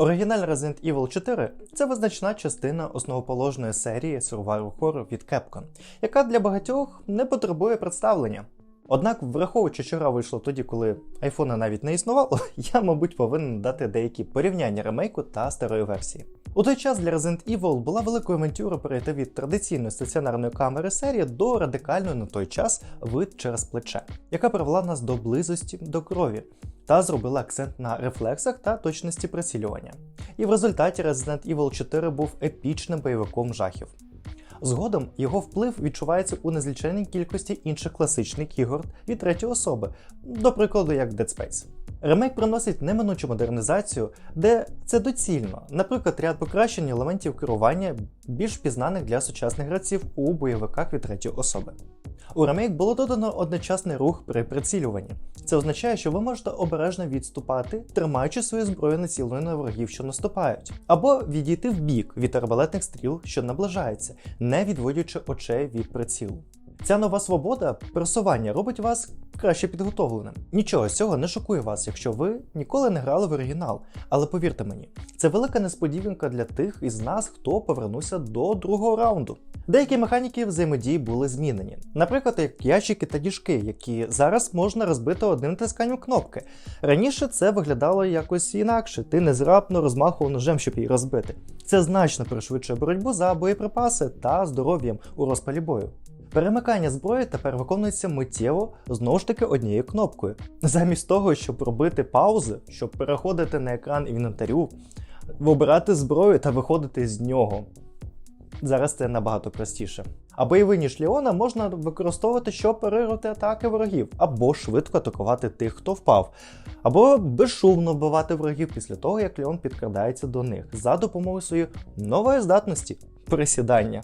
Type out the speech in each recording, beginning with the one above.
Оригінальний Resident Evil 4 це визначна частина основоположної серії Survival Horror від Capcom, яка для багатьох не потребує представлення. Однак, враховуючи, що гра вийшла тоді, коли айфона навіть не існувало, я, мабуть, повинен дати деякі порівняння ремейку та старої версії. У той час для Resident Evil була великою авантюрою перейти від традиційної стаціонарної камери серії до радикальної на той час вид через плече, яка привела нас до близості до крові та зробила акцент на рефлексах та точності прицілювання. І в результаті Resident Evil 4 був епічним бойовиком жахів. Згодом його вплив відчувається у незліченій кількості інших класичних ігор від третьої особи, до прикладу, як Dead Space. Ремейк приносить неминучу модернізацію, де це доцільно, наприклад, ряд покращень елементів керування більш пізнаних для сучасних гравців у бойовиках від третьої особи. У ремейк було додано одночасний рух при прицілюванні. Це означає, що ви можете обережно відступати, тримаючи свою зброю націленою на ворогів, що наступають, або відійти в бік від арбалетних стріл, що наближається, не відводячи очей від прицілу. Ця нова свобода пересування робить вас краще підготовленим. Нічого з цього не шокує вас, якщо ви ніколи не грали в оригінал. Але повірте мені, це велика несподіванка для тих із нас, хто повернувся до другого раунду. Деякі механіки взаємодії були змінені, наприклад, як ящики та діжки, які зараз можна розбити одним тисканням кнопки. Раніше це виглядало якось інакше, ти незрапно розмахував ножем, щоб її розбити. Це значно пришвидшує боротьбу за боєприпаси та здоров'ям у розпалі бою. Перемикання зброї тепер виконується миттєво знову ж таки однією кнопкою. Замість того, щоб робити паузи, щоб переходити на екран інвентарю, вибирати зброю та виходити з нього. Зараз це набагато простіше. А бойовий ніж Ліона можна використовувати, щоб перервати атаки ворогів, або швидко атакувати тих, хто впав, або безшумно вбивати ворогів після того, як Леон підкрадається до них за допомогою своєї нової здатності присідання.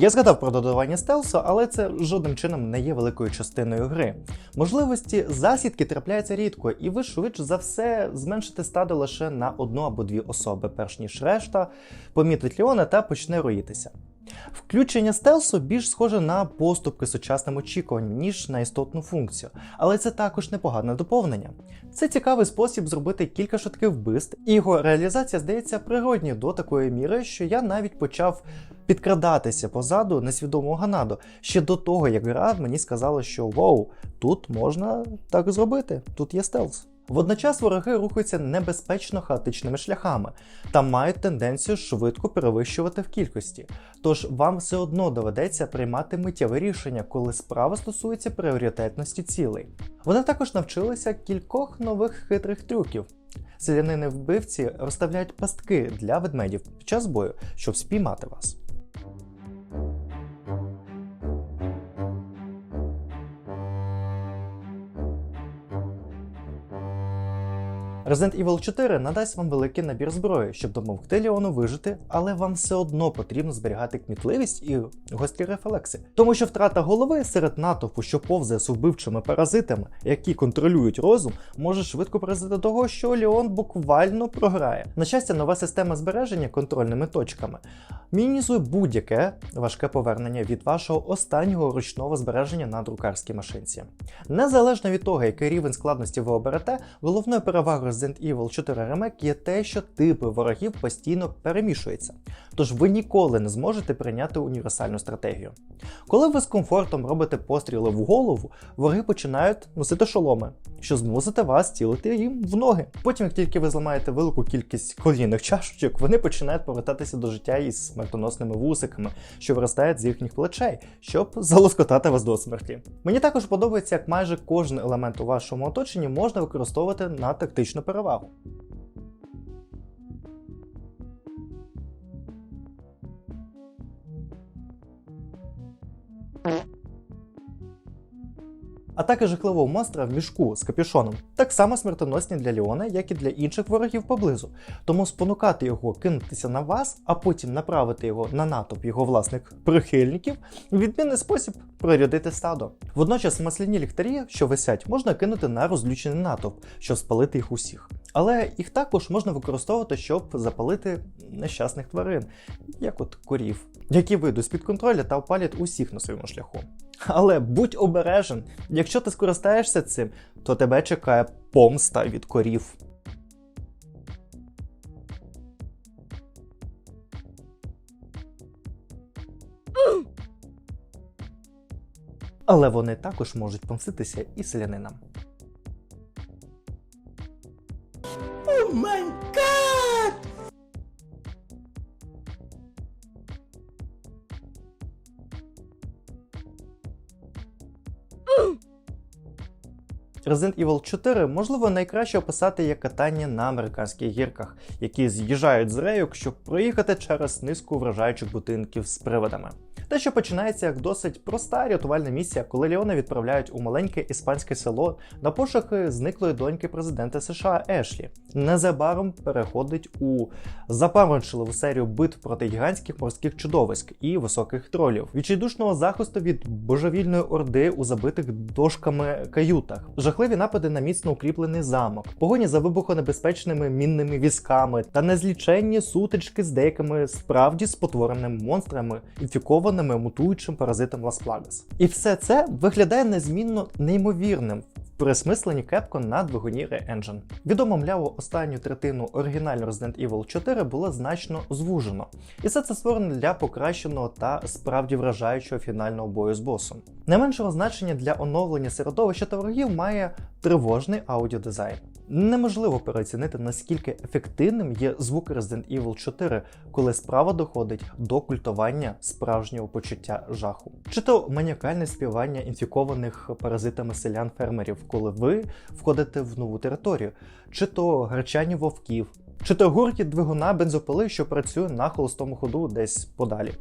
Я згадав про додавання стелсу, але це жодним чином не є великою частиною гри. Можливості засідки трапляються рідко, і ви швидше за все зменшите стадо лише на одну або дві особи, перш ніж решта помітить Леона та почне роїтися. Включення стелсу більш схоже на поступки сучасним очікуванням, ніж на істотну функцію, але це також непогане доповнення. Це цікавий спосіб зробити кілька швидких вбивств, і його реалізація здається природньою до такої міри, що я навіть почав підкрадатися позаду несвідомого Ганаду ще до того, як гра мені сказала, що вау, тут можна так зробити, тут є стелс. Водночас вороги рухаються небезпечно хаотичними шляхами та мають тенденцію швидко перевищувати в кількості, тож вам все одно доведеться приймати миттєве рішення, коли справа стосується пріоритетності цілей. Вони також навчилися кількох нових хитрих трюків. Селянини вбивці розставляють пастки для ведмедів під час бою, щоб спіймати вас. Resident Evil 4 надасть вам великий набір зброї, щоб допомогти Леону вижити, але вам все одно потрібно зберігати кмітливість і гострі рефлекси. Тому що втрата голови серед натовпу, що повзає з вбивчими паразитами, які контролюють розум, може швидко призвести до того, що Леон буквально програє. На щастя, нова система збереження контрольними точками мінімізує будь-яке важке повернення від вашого останнього ручного збереження на друкарській машинці. Незалежно від того, який рівень складності ви оберете, головною перевагою Resident Evil 4 Remake є те, що типи ворогів постійно перемішуються, тож ви ніколи не зможете прийняти універсальну стратегію. Коли ви з комфортом робите постріли в голову, вороги починають носити шоломи, що змусите вас цілити їм в ноги. Потім, як тільки ви зламаєте велику кількість колінних чашечок, вони починають повертатися до життя із смертоносними вусиками, що виростають з їхніх плечей, щоб залоскотати вас до смерті. Мені також подобається, як майже кожен елемент у вашому оточенні можна використовувати на тактичну para barro. Атаки жахливого монстра в мішку з капюшоном так само смертоносні для Леона, як і для інших ворогів поблизу. Тому спонукати його кинутися на вас, а потім направити його на натовп його власних прихильників відмінний спосіб прорядити стадо. Водночас масляні ліхтарі, що висять, можна кинути на розлючений натовп, щоб спалити їх усіх. Але їх також можна використовувати, щоб запалити нещасних тварин, як от корів, які вийдуть з-під контролю та опалять усіх на своєму шляху. Але будь обережен, якщо ти скористаєшся цим, то тебе чекає помста від корів. Але вони також можуть помститися і селянинам. Oh my Resident Evil 4 можливо найкраще описати як катання на американських гірках, які з'їжджають з рейок, щоб проїхати через низку вражаючих будинків з приводами. Те, що починається як досить проста рятувальна місія, коли Леона відправляють у маленьке іспанське село на пошуки зниклої доньки президента США Ешлі, незабаром переходить у запаморочливу серію битв проти гігантських морських чудовиськ і високих тролів, відчайдушного захисту від божевільної орди у забитих дошками каютах, жахливі напади на міцно укріплений замок, погоні за вибухонебезпечними мінними візками та незліченні сутички з деякими справді спотвореними монстрами, інфікованими мутуючим паразитом Лас Плагас. І все це виглядає незмінно неймовірним. Пересмисленні Capcom на двигуні Re-Engine. Відомо мляво останню третину оригінального Resident Evil 4 було значно звужено, і все це створено для покращеного та справді вражаючого фінального бою з босом. Не меншого значення для оновлення середовища та ворогів має тривожний аудіодизайн. Неможливо переоцінити, наскільки ефективним є звук Resident Evil 4, коли справа доходить до культування справжнього почуття жаху. Чи то маніакальне співання інфікованих паразитами селян-фермерів, коли ви входите в нову територію, чи то гарчання вовків, чи то гуркіт двигуна бензопили, що працює на холостому ходу десь подалі.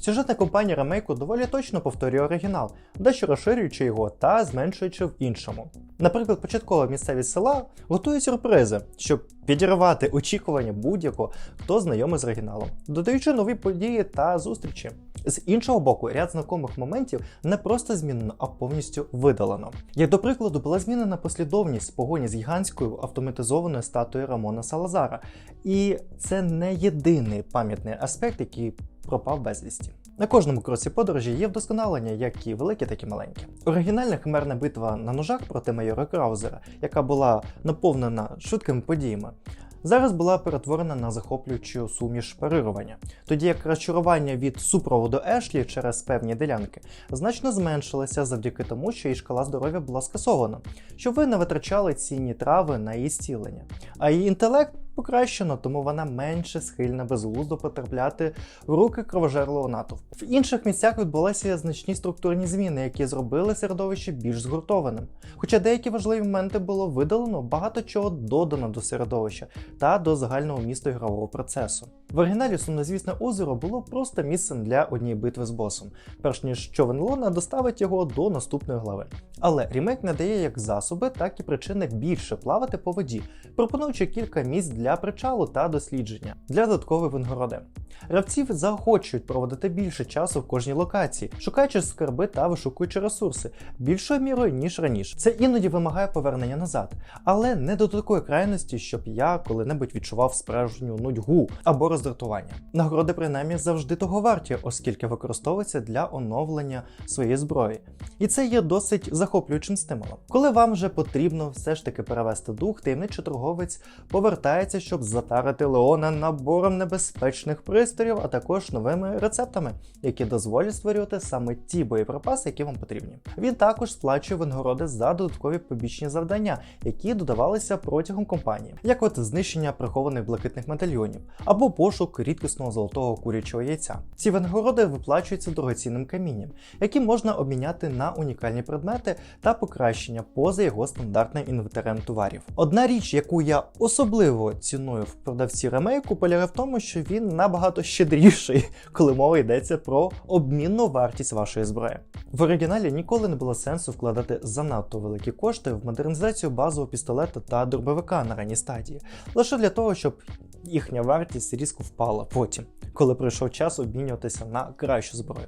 Сюжетна компанія ремейку доволі точно повторює оригінал, дещо розширюючи його та зменшуючи в іншому. Наприклад, початкова місцевість села готує сюрпризи, щоб підірвати очікування будь-якого, хто знайомий з оригіналом, додаючи нові події та зустрічі. З іншого боку, ряд знакомих моментів не просто змінено, а повністю видалено. Як до прикладу, була змінена послідовність погоні з гігантською автоматизованою статуєю Рамона Салазара, і це не єдиний пам'ятний аспект, який пропав безвісті. На кожному кроці подорожі є вдосконалення, як і великі, так і маленькі. Оригінальна химерна битва на ножах проти майора Краузера, яка була наповнена швидкими подіями, зараз була перетворена на захоплюючу суміш парирування, тоді як розчарування від супроводу Ешлі через певні ділянки значно зменшилося завдяки тому, що її шкала здоров'я була скасована, щоб ви не витрачали цінні трави на її зцілення. А її інтелект покращено, тому вона менше схильна безглуздо потрапляти в руки кровожерлого натовпу. В інших місцях відбулися значні структурні зміни, які зробили середовище більш згуртованим. Хоча деякі важливі моменти було видалено, багато чого додано до середовища та до загального місту ігрового процесу. В оригіналі сумнозвісне озеро було просто місцем для однієї битви з босом, перш ніж човен Лона доставить його до наступної глави. Але ремейк надає як засоби, так і причини більше плавати по воді, пропонуючи кілька місць для причалу та дослідження для додаткової винагороди. Гравців заохочують проводити більше часу в кожній локації, шукаючи скарби та вишукуючи ресурси більшою мірою ніж раніше. Це іноді вимагає повернення назад, але не до такої крайності, щоб я коли-небудь відчував справжню нудьгу або роздратування. Нагороди принаймні завжди того варті, оскільки використовуються для оновлення своєї зброї. І це є досить захоплюючим стимулом. Коли вам вже потрібно все ж таки перевести дух, таємничий торговець повертається, щоб затарити Леона набором небезпечних пристроїв, а також новими рецептами, які дозволять створювати саме ті боєприпаси, які вам потрібні. Він також сплачує винагороди за додаткові побічні завдання, які додавалися протягом кампанії, як от знищення прихованих блакитних медальйонів або пошук пошук рідкісного золотого курячого яйця. Ці винагороди виплачуються дорогоцінним камінням, які можна обміняти на унікальні предмети та покращення поза його стандартним інвентарем товарів. Одна річ, яку я особливо ціную в продавці ремейку, полягає в тому, що він набагато щедріший, коли мова йдеться про обмінну вартість вашої зброї. В оригіналі ніколи не було сенсу вкладати занадто великі кошти в модернізацію базового пістолета та дробовика на ранній стадії, лише для того, щоб їхня вартість різко впала потім, коли прийшов час обмінюватися на кращу зброю.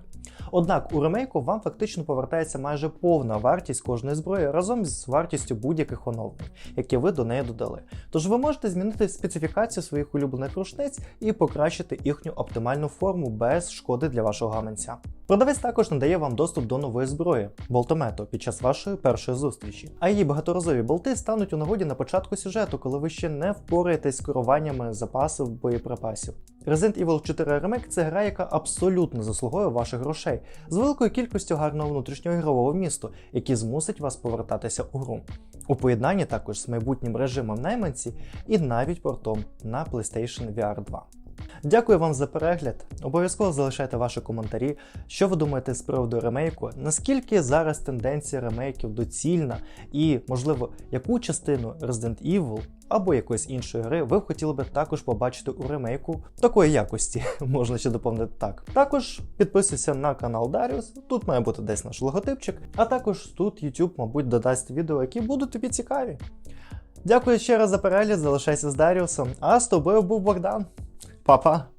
Однак у ремейку вам фактично повертається майже повна вартість кожної зброї разом з вартістю будь-яких оновлень, які ви до неї додали. Тож ви можете змінити специфікацію своїх улюблених рушниць і покращити їхню оптимальну форму без шкоди для вашого гаманця. Продавець також надає вам доступ до нової зброї болтомету під час вашої першої зустрічі. А її багаторазові болти стануть у нагоді на початку сюжету, коли ви ще не впораєтесь з керуваннями запасів боєприпасів. Resident Evil 4 Remake це гра, яка абсолютно заслуговує ваших грошей з великою кількістю гарного внутрішнього ігрового вмісту, який змусить вас повертатися у гру. У поєднанні також з майбутнім режимом найманці і навіть портом на PlayStation VR 2. Дякую вам за перегляд. Обов'язково залишайте ваші коментарі, що ви думаєте з приводу ремейку, наскільки зараз тенденція ремейків доцільна, і, можливо, яку частину Resident Evil або якоїсь іншої гри ви б хотіли би також побачити у ремейку такої якості, можна ще доповнити так. Також підписуйся на канал Darius, тут має бути десь наш логотипчик, а також тут YouTube, мабуть, додасть відео, які будуть тобі цікаві. Дякую ще раз за перегляд, залишайся з Даріусом, а з тобою був Богдан. Papa?